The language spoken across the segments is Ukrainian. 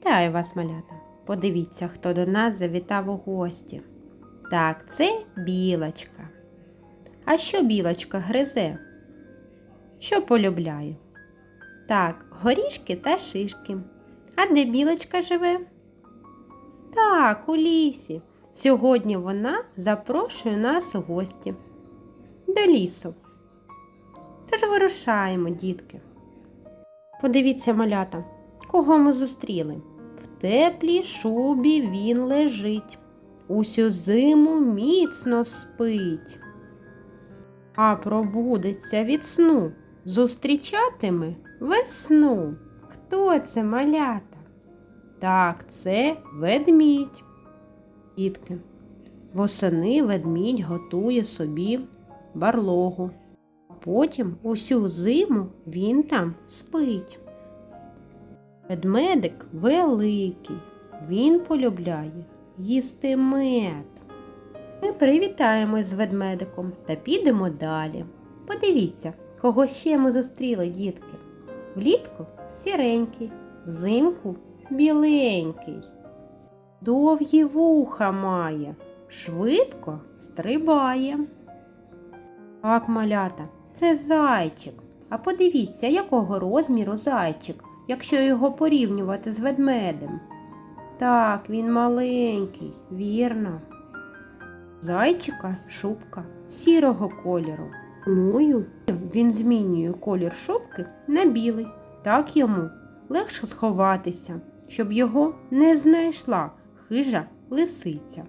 Вітаю вас, малята! Подивіться, хто до нас завітав у гості. Так, це білочка. А що білочка гризе? Що полюбляє? Так, горішки та шишки. А де білочка живе? Так, у лісі. Сьогодні вона запрошує нас у гості. До лісу. Тож вирушаємо, дітки. Подивіться, малята, кого ми зустріли. В теплій шубі він лежить, усю зиму міцно спить. А пробудеться від сну, зустрічатиме весну. Хто це малята? Так, це ведмідь. Дітки, восени ведмідь готує собі барлогу. а Потім усю зиму він там спить. Ведмедик великий, він полюбляє їсти мед. Ми привітаємось з ведмедиком та підемо далі. Подивіться, кого ще ми зустріли, дітки. Влітку сіренький, взимку біленький. Довгі вуха має, швидко стрибає. Так, малята, це зайчик. А подивіться, якого розміру зайчик, якщо його порівнювати з ведмедем. Так, він маленький, вірно. Зайчика шубка сірого кольору. Мою він змінює колір шубки на білий. Так йому легше сховатися, щоб його не знайшла хижа лисиця.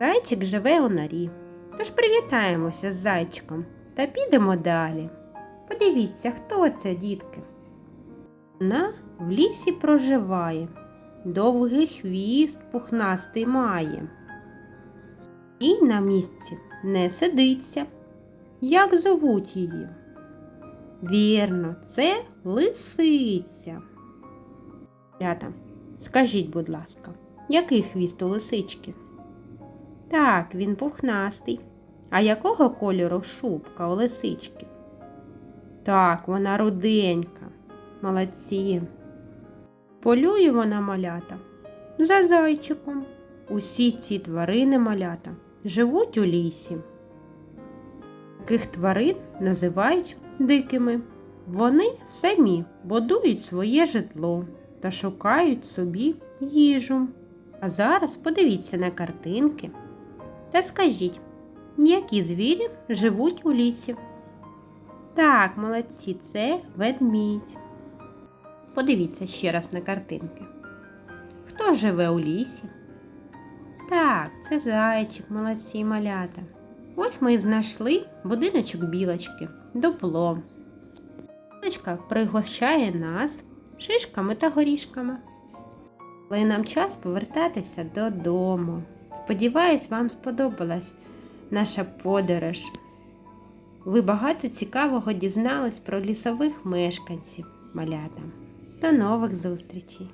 Зайчик живе у норі. Тож привітаємося з зайчиком та підемо далі. Подивіться, хто це, дітки. Вона в лісі проживає, довгий хвіст пухнастий має. І на місці не сидиться. Як зовуть її? Вірно, це лисиця. Рята, скажіть, будь ласка, який хвіст у лисички? Так, він пухнастий. А якого кольору шубка у лисички? Так, вона руденька. Молодці. Полює вона малята за зайчиком. Усі ці тварини малята живуть у лісі. Таких тварин називають дикими. Вони самі будують своє житло та шукають собі їжу. А зараз подивіться на картинки та скажіть, які звірі живуть у лісі? Так, молодці, це ведмідь. Подивіться ще раз на картинки. Хто живе у лісі? Так, це зайчик, молодці малята. Ось ми і знайшли будиночок білочки, дупло. Білочка пригощає нас шишками та горішками. Але нам час повертатися додому. Сподіваюсь, вам сподобалась наша подорож. Ви багато цікавого дізнались про лісових мешканців малята. До нових зустрічей!